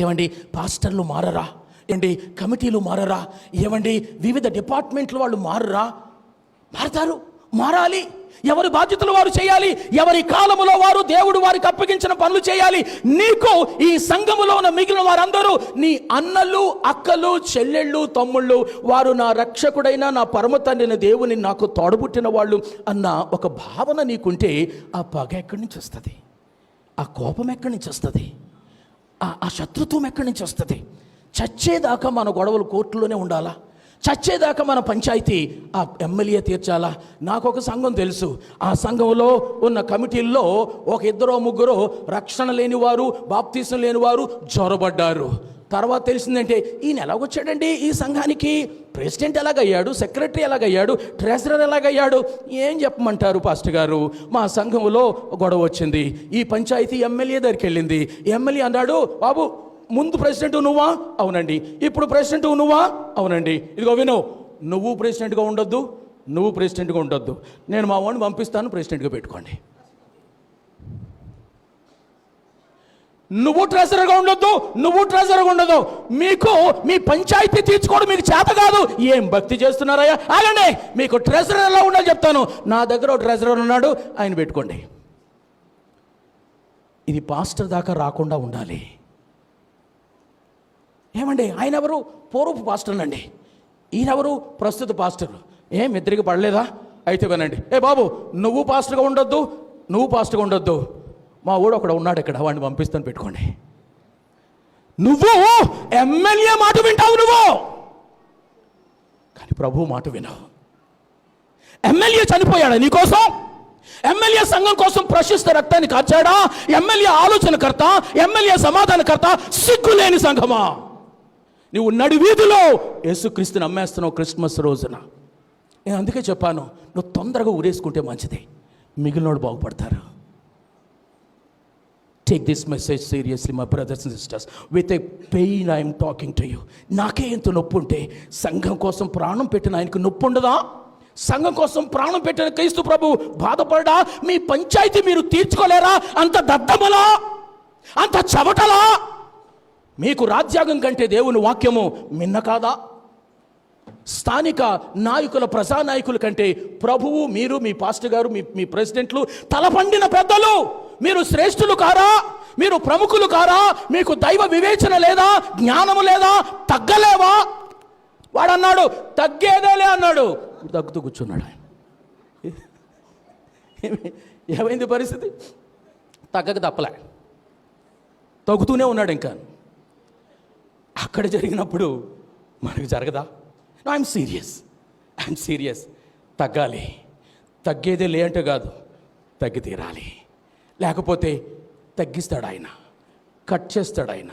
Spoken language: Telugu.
ఏమండి పాస్టర్లు మారరా? ఏమండి కమిటీలు మారరా? ఏమండి వివిధ డిపార్ట్మెంట్లు వాళ్ళు మారరా? మారతారు మారాలి. ఎవరి బాధ్యతలు వారు చేయాలి ఎవరి కాలములో వారు దేవుడు వారికి అప్పగించిన పనులు చేయాలి. నీకు ఈ సంఘములో ఉన్న మిగిలిన వారందరూ నీ అన్నలు అక్కలు చెల్లెళ్ళు తమ్ముళ్ళు వారు నా రక్షకుడైన నా పరమ తండ్రిన దేవుని నాకు తోడబుట్టిన వాళ్ళు అన్న ఒక భావన నీకుంటే ఆ పగ ఎక్కడి నుంచి వస్తుంది? ఆ కోపం ఎక్కడి నుంచి వస్తుంది? ఆ శత్రుత్వం ఎక్కడి నుంచి వస్తుంది? చచ్చేదాకా మన గొడవలు కోర్టులోనే ఉండాలా? చచ్చేదాకా మన పంచాయతీ ఆ ఎమ్మెల్యే తీర్చాలా? నాకు ఒక సంఘం తెలుసు. ఆ సంఘంలో ఉన్న కమిటీల్లో ఒక ఇద్దరో ముగ్గురు రక్షణ లేనివారు బాప్తీసం లేనివారు జ్వరబడ్డారు తర్వాత తెలిసిందంటే ఈయన ఎలాగొచ్చాడండి ఈ సంఘానికి? ప్రెసిడెంట్ ఎలాగయ్యాడు? సెక్రటరీ ఎలాగయ్యాడు? ట్రెజరర్ ఎలాగయ్యాడు? ఏం చెప్పమంటారు పాస్టర్ గారు? మా సంఘంలో గొడవ వచ్చింది. ఈ పంచాయతీ ఎమ్మెల్యే దగ్గరికి వెళ్ళింది. ఎమ్మెల్యే అన్నాడు బాబు ముందు ప్రెసిడెంట్ నువ్వా? అవునండి. ఇప్పుడు ప్రెసిడెంట్ నువ్వా? అవునండి. ఇదిగో విను నువ్వు ప్రెసిడెంట్గా ఉండొద్దు నువ్వు ప్రెసిడెంట్గా ఉండొద్దు. నేను మా వాడిని పంపిస్తాను ప్రెసిడెంట్గా పెట్టుకోండి. నువ్వు ట్రెజరర్గా ఉండొద్దు నువ్వు ట్రెజరర్గా ఉండదు మీకు మీ పంచాయతీ తీర్చుకోవడం మీకు చేత కాదు. ఏం భక్తి చేస్తున్నారయ్యా? అలానే మీకు ట్రెజరర్ ఎలా ఉండాలి చెప్తాను. నా దగ్గర ఒక ట్రెజరర్ ఉన్నాడు ఆయన పెట్టుకోండి. ఇది పాస్టర్ దాకా రాకుండా ఉండాలి. ఏమండి? ఆయన ఎవరు? పూర్వపు పాస్టర్ అండి ఈయనెవరు? ప్రస్తుత పాస్టర్ ఏం ఇద్దరికి పడలేదా? అయితే వినండి. ఏ బాబు నువ్వు పాస్టర్గా ఉండొద్దు నువ్వు పాస్టర్గా ఉండొద్దు. మా ఊడు ఒకడు ఉన్నాడు ఇక్కడ వాడిని పంపిస్తాను పెట్టుకోండి. నువ్వు ఎమ్మెల్యే మాట వింటావు నువ్వు. కానీ ప్రభు మాట వినవు. ఎమ్మెల్యే చనిపోయాడా నీకోసం? ఎమ్మెల్యే సంఘం కోసం ప్రశస్త రక్తాన్ని కార్చాడా? ఎమ్మెల్యే ఆలోచనకర్త ఎమ్మెల్యే సమాధానకర్త సిగ్గులేని సంఘమా? నువ్వు నడి వీధిలో యేసుక్రీస్తుని అమ్మేస్తున్నావు క్రిస్మస్ రోజున. నేను అందుకే చెప్పాను నువ్వు తొందరగా ఊరేసుకుంటే మంచిది. మిగిలినోడు బాగుపడతారు. Take this message seriously my brothers and sisters with a pain I'm talking to you నాకే ఎంత నొప్పి ఉంటే సంఘం కోసం ప్రాణం పెట్టిన ఆయనకు నొప్పి ఉండదా? సంఘం కోసం ప్రాణం పెట్టిన క్రీస్తు ప్రభు బాధపడడా? మీ పంచాయతీ మీరు తీర్చుకోలేరా? అంత దద్దమలా? అంత చవటలా? మీకు రాజ్యాంగం కంటే దేవుని వాక్యము మిన్న కాదా? స్థానిక నాయకుల ప్రజానాయకుల కంటే ప్రభువు మీరు మీ పాస్టర్ గారు మీ మీ ప్రెసిడెంట్లు తలపండిన పెద్దలు. మీరు శ్రేష్ఠులు కారా? మీరు ప్రముఖులు కారా? మీకు దైవ వివేచన లేదా? జ్ఞానము లేదా? తగ్గలేవా? వాడు అన్నాడు తగ్గేదేలే అన్నాడు. తగ్గుతూ కూర్చున్నాడు ఆయన. ఏమైంది పరిస్థితి? తగ్గక తప్పలే. తగ్గుతూనే ఉన్నాడు ఇంకా. అక్కడ జరిగినప్పుడు మనకు జరగదా? No I'm serious I'm serious తగ్గాలి. తగ్గేదే లే అంటే కాదు తగ్గి తీరాలి లేకపోతే తగ్గిస్తాడు ఆయన. కట్ చేస్తాడు ఆయన.